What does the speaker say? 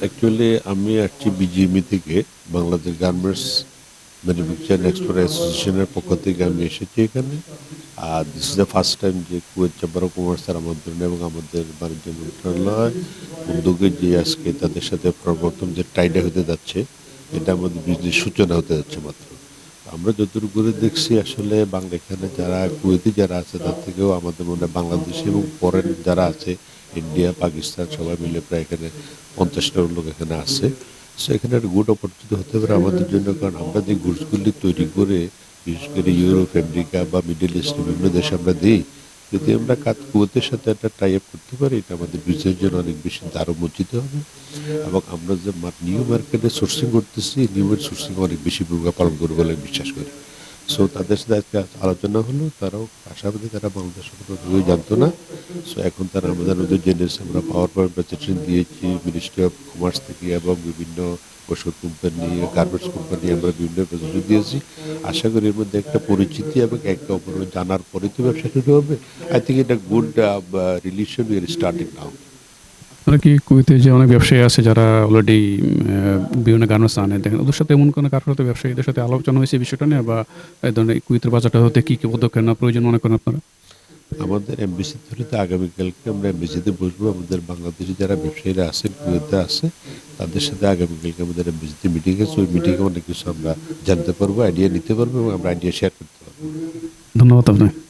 Actually আমি আসছি BGME থেকে বাংলাদেশ গার্মেন্টস ম্যানুফ্যাকচার এক্সপোর্ট অ্যাসোসিয়েশনের পক্ষ থেকে আমি এসেছি এখানে। আর this is the first time যে কুয়েত চেম্বার অফ কমার্সের আমন্ত্রণ এবং আমাদের বাণিজ্য মন্ত্রণালয় উদ্যোগে যে আজকে তাদের সাথে প্রবর্তন যে টাইডা হতে যাচ্ছে, এটা আমাদের বিজনেস সূচনা হতে যাচ্ছে মাত্র। আমরা যতটুকু করে দেখছি আসলে বাংলা এখানে যারা কুয়েতি যারা আছে, তার থেকেও আমাদের মনে বাংলাদেশি এবং ফরেন যারা আছে, ইন্ডিয়া, পাকিস্তান সবাই মিলে প্রায় এখানে পঞ্চাশটা লোক এখানে আছে। সো এখানে একটা গুড অপরচুনিটি হতে পারে আমাদের জন্য, কারণ আমরা যে গুডসগুলি তৈরি করে, বিশেষ করে ইউরোপ আমেরিকা বা মিডল ইস্ট বিভিন্ন দেশে আমরা দিই যদি আমরা কাজ কুয়েতের সাথে একটা টাই আপ করতে পারি, এটা আমাদের বিজনেসের জন্য অনেক বেশি দারুমোচিত হবে। এবং আমরা যে নিউ মার্কেটে সোর্সিং করতেছি নিউ সোর্সিং অনেক বেশি ভূমিকা পালন করবে বলে বিশ্বাস করি। সো তাদের সাথে আজকে আলোচনা হলো, তারাও আশাবাদী, তারা বাংলাদেশ সম্পর্কে জানতো না। সো এখন তারা আমাদের মধ্যে জেনেছে আমরা পাওয়ার পয়েন্ট প্রেজেন্টেশন দিয়েছি মিনিস্ট্রি অফ কমার্স থেকে এবং বিভিন্ন ওষুধ কোম্পানি গার্মেন্টস কোম্পানি আমরা বিভিন্ন প্রেজেন্টেশন দিয়েছি আশা করি এর মধ্যে একটা পরিচিতি এবং একে অপরের জানার পরে তো ব্যবসা শুরু হবে। আই থিঙ্ক এটা good relation we are starting now আপনারা কি কুয়েতে যে অনেক ব্যবসায়ী আছে যারা অলরেডি বিভিন্ন গার্মেন্টস আনে দেখেন ওদের সাথে এমন কোনো কারোর সাথে ব্যবসায়ীদের সাথে আলোচনা হয়েছে বিষয়টা নিয়ে বা এই ধরনের কুয়েতের বাজারটা হতে কী কী পদক্ষেপ নেওয়া প্রয়োজন মনে করেন আপনারা? আমাদের এমবিসি ধরে তো আগামীকালকে আমরা এমবিসিতে বসবো। আমাদের বাংলাদেশি যারা ব্যবসায়ীরা আছেন কুয়েতে আছে তাদের সাথে আগামীকালকে আমাদের এমবিসিতে মিটিং আছে ওই মিটিংয়ে অনেক কিছু আমরা জানতে পারব আইডিয়া নিতে পারব এবং আমরা আইডিয়া শেয়ার করতে পারব ধন্যবাদ আপনাকে